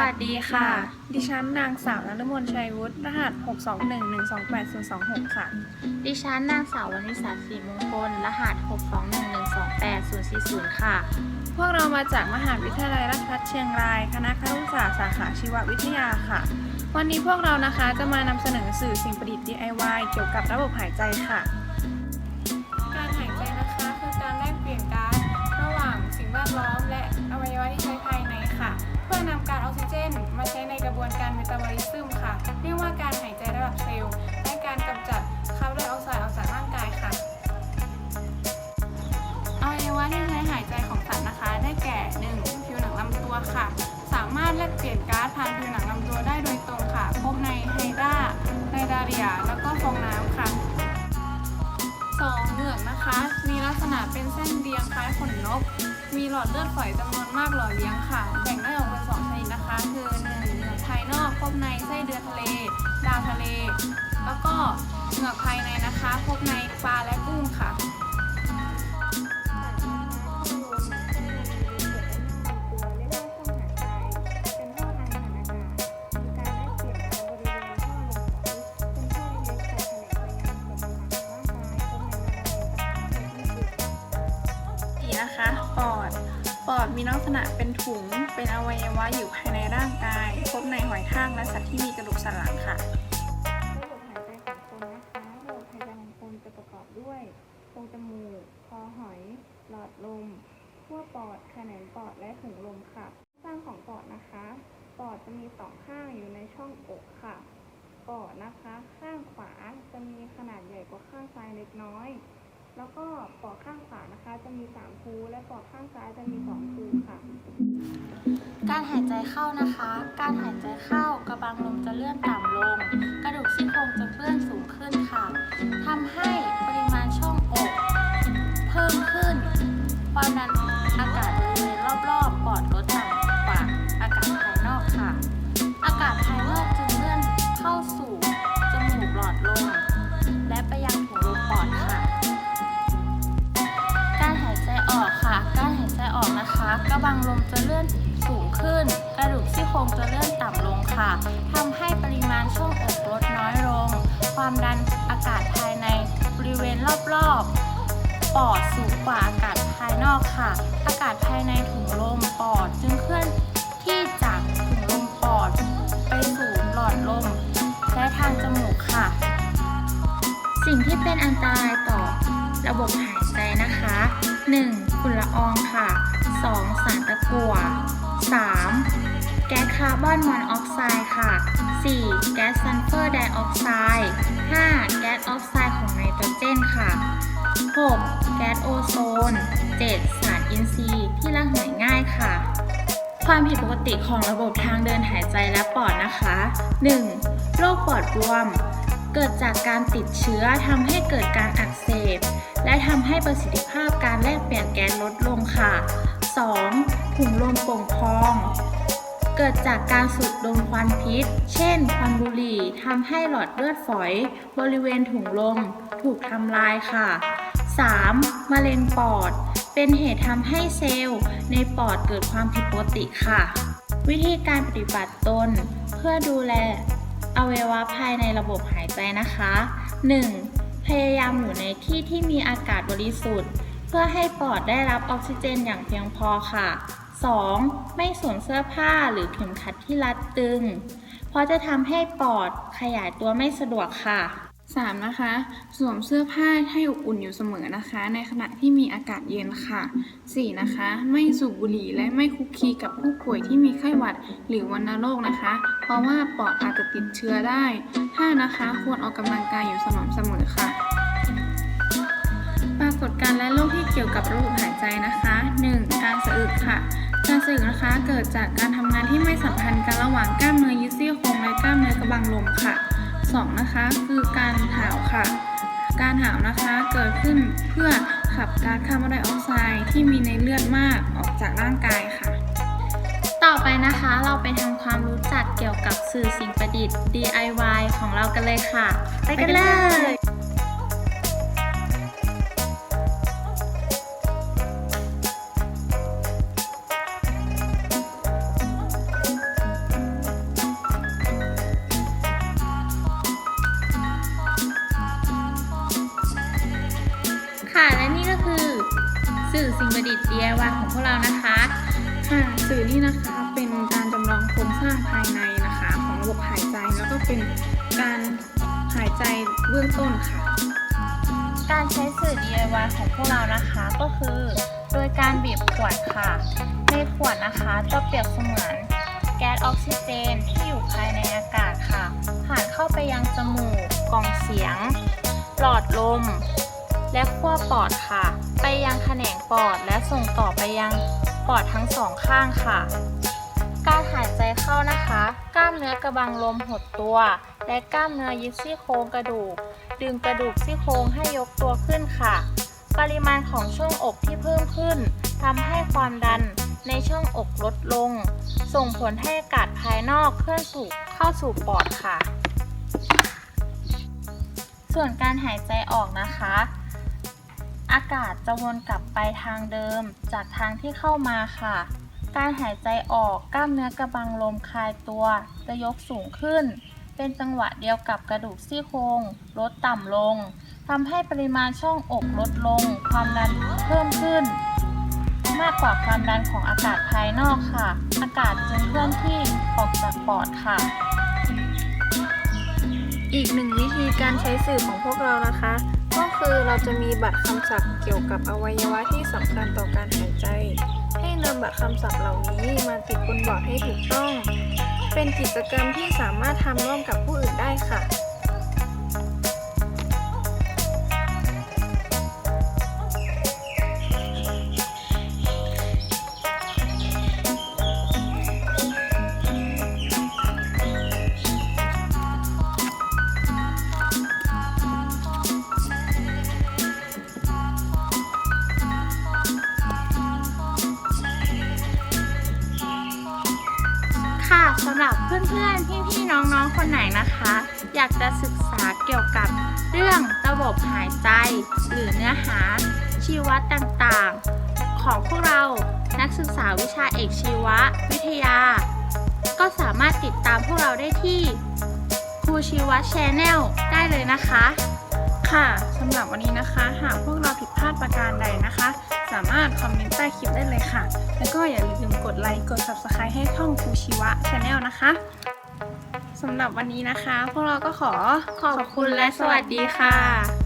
วัสดีค่ะ ดิฉันนางสาวนฤมลชัยวุฒิรหัส 621128026 ค่ะ ดิฉันนางสาววณิสาศรีมงคล รหัส 621128040 ค่ะ พวกเรามาจากมหาวิทยาลัยราชภัฏเชียงราย คณะครุศาสตร์สาขาชีววิทยาค่ะ วันนี้พวกเรานะคะจะมานำเสนอสื่อสิ่งประดิษฐ์ DIY เกี่ยวกับระบบหายใจค่ะ การหายใจนะคะคือการแลกเปลี่ยนก๊าซระหว่างสิ่งแวดล้อม พื่อนำกาซออกซิเจน มาใช้ในกระบวนการเมตาบอลิซึมค่ะ เรียกว่าการหายใจระดับเซลล์และการกำจัดคาร์บอนไดออกไซด์ออกจากร่างกายค่ะอวัยวะที่ใช้หายใจของสัตว์นะคะ ได้แก่ 1. ผิวหนังลำตัวค่ะ สามารถแลกเปลี่ยนก๊าซผ่านผิวหนังลำตัวได้โดยตรงค่ะ พบในไฮดราไนดาเรีย แล้วก็ฟองน้ำค่ะ 2. เหงือกนะคะ มีลักษณะเป็นเส้นเรียงคล้ายขนนก มีหลอดเลือดฝอยจำนวนมากหล่อเลี้ยงค่ะ แบ่งได้ออกเป็น นะคะคือ 1. เหงือกภายนอกพบในไส้เดือนทะเลดาวทะเล แล้วก็เหงือกภายในนะคะ พบในปลาและกุ้งค่ะ มีลักษณะเป็นถุง เป็นอวัยวะอยู่ภายในร่างกาย พบในหอยทากและสัตว์ที่มีกระดูกสันหลังค่ะระบบหายใจของคนนะคะระบบหายใจของคนจะประกอบด้วยโพรงจมูก คอหอย หลอดลมขั้วปอดแขนงปอด และถุงลมค่ะ สร้างของปอดนะคะ ปอดจะมีสองข้างอยู่ในช่องอกค่ะ ปอดนะคะ ข้างขวาจะมีขนาดใหญ่กว่าข้างซ้ายเล็กน้อย แล้วก็ปอกข้างขวานะคะจะมีสามภูและปอกข้างซ้ายจะมีสองภูค่ะ การหายใจเข้านะคะ การหายใจเข้ากระบังลมจะเลื่อนต่ำลง กระดูกซี่โครงจะเคลื่อนสูง งจะเลื่อนต่ำลงค่ะทำให้ปริมาณช่วงอกลดน้อยลง ความดันอากาศภายในบริเวณรอบๆ ปอดสูงกว่าอากาศภายนอกค่ะ อากาศภายในถุงลมปอดจึงเคลื่อนที่จากถุงลมปอด ไปสู่หลอดลม และทางจมูกค่ะ สิ่งที่เป็นอันตรายต่อระบบหายใจนะคะ 1. ฝุ่นละอองค่ะ 2. สารตะกั่ว 3. แก๊สคาร์บอนมอนอกไซด์ค่ะ 4. แก๊สซัลเฟอร์ไดออกไซด์ 5. แก๊สออกไซด์ของไนโตรเจนค่ะ 6. แก๊สโอโซน 7. สารอินทรีย์ที่ระเหยง่ายค่ะ ความผิดปกติของระบบทางเดินหายใจและปอดนะคะ 1. โรคปอดบวม เกิดจากการติดเชื้อทำให้เกิดการอักเสบ และทำให้ประสิทธิภาพการแลกเปลี่ยนแก๊สลดลงค่ะ 2. ถุงลมโป่งพอง เกิดจากการสูดดมควันพิษ เช่น ควันบุหรี่ทำให้หลอดเลือดฝอย บริเวณถุงลม ถูกทำลายค่ะ 3. มะเร็งปอด เป็นเหตุทำให้เซลล์ ในปอดเกิดความผิดปกติค่ะ วิธีการปฏิบัติตน เพื่อดูแลอวัยวะภายในระบบหายใจนะคะ 1. พยายามอยู่ในที่ที่มีอากาศบริสุทธิ์ เพื่อให้ปอดได้รับออกซิเจนอย่างเพียงพอค่ะ 2. ไม่สวมเสื้อผ้าหรือเข็มขัดที่รัดตึง เพราะจะทำให้ปอดขยายตัวไม่สะดวกค่ะ 3. นะคะ สวมเสื้อผ้าให้อบอุ่นอยู่เสมอนะคะ ในขณะที่มีอากาศเย็นค่ะ 4. นะคะ ไม่สูบบุหรี่และไม่คุกคีกับผู้ป่วยที่มีไข้หวัดหรือวัณโรคนะคะ เพราะว่าปอดอาจจะติดเชื้อได้ 5. นะคะ ควรออกกำลังกายอยู่สม่ำเสมอค่ะ ปรากฏการณ์และโรคที่เกี่ยวกับระบบหายใจนะคะ 1. การสะอึกค่ะ การสะอึกนะคะเกิดจากการทำงานที่ไม่สัมพันธ์กันระหว่างกล้ามเนื้อยึดซี่โครงและกล้ามเนื้อกระบังลมค่ะ 2. นะคะคือการหาวค่ะ การหาวนะคะเกิดขึ้นเพื่อขับก๊าซคาร์บอนไดออกไซด์ที่มีในเลือดมากออกจากร่างกายค่ะ ต่อไปนะคะเราไปทำความรู้จักเกี่ยวกับสื่อสิ่งประดิษฐ์ DIY ของเรากันเลยค่ะ ไปกันเลย และนี่ก็คือสื่อสิ่งประดิษฐ์ DIY ของพวกเรานะคะ ค่ะสื่อนี่นะคะเป็นการจำลองโครงสร้างภายในนะคะ ของระบบหายใจแล้วก็เป็นการหายใจเบื้องต้นค่ะ การใช้สื่อ DIY ของพวกเรานะคะก็คือ โดยการบีบขวดค่ะ ในขวดนะคะจะเปรียบเสมือนแก๊สออกซิเจนที่อยู่ภายในอากาศค่ะ ผ่านเข้าไปยังจมูกกล่องเสียง หลอดลม และขั้วปอดค่ะ ไปยังแขนงปอดและส่งต่อไปยังปอดทั้งสองข้างค่ะ การหายใจเข้านะคะ กล้ามเนื้อกระบังลมหดตัว และกล้ามเนื้อยึดซี่โครงกระดูก ดึงกระดูกซี่โครงให้ยกตัวขึ้นค่ะ ปริมาณของช่วงอกที่เพิ่มขึ้นทำให้ความดันในช่วงอกลดลง ส่งผลให้อากาศภายนอกเคลื่อนสู่เข้าสู่ปอดค่ะ ส่วนการหายใจออกนะคะ อากาศจะวนกลับไปทางเดิมจากทางที่เข้ามาค่ะ การหายใจออกกล้ามเนื้อกระบังลมคลายตัว จะยกสูงขึ้น เป็นจังหวะเดียวกับกระดูกซี่โครงลดต่ำลงทำให้ปริมาณช่องอกลดลง ความดันเพิ่มขึ้น มากกว่าความดันของอากาศภายนอกค่ะ อากาศจึงเคลื่อนที่ออกจากปอดค่ะ อีกหนึ่งวิธีการใช้สื่อของพวกเรานะคะ คือเราจะมีบัตรคำศัพท์เกี่ยวกับอวัยวะที่สำคัญต่อการหายใจ ให้นำบัตรคำศัพท์เหล่านี้มาติดบนบอร์ดให้ถูกต้อง เป็นกิจกรรมที่สามารถทำร่วมกับผู้อื่นได้ค่ะำหรับเพื่อนๆพี่ๆน้องๆคนไหนนะคะ อยากจะศึกษาเกี่ยวกับเรื่องระบบหายใจ หรือเนื้อหาชีวะต่างๆ ของพวกเรานักศึกษาวิชาเอกชีววิทยา ก็สามารถติดตามพวกเราได้ที่ครูชีวะชนแนลได้เลยนะคะ ค่ะสำหรับวันนี้นะคะ หากพวกเราผิดพลาดประการใดนะคะ สามารถคอมเมนต์ใต้คลิปได้เลยค่ะ แล้วก็อย่าลืมกดไลค์กด Subscribe ให้ช่องครูชีวะชาแนลนะคะสำหรับวันนี้นะคะ พวกเราก็ขอขอบคุณและสวัสดีค่ะ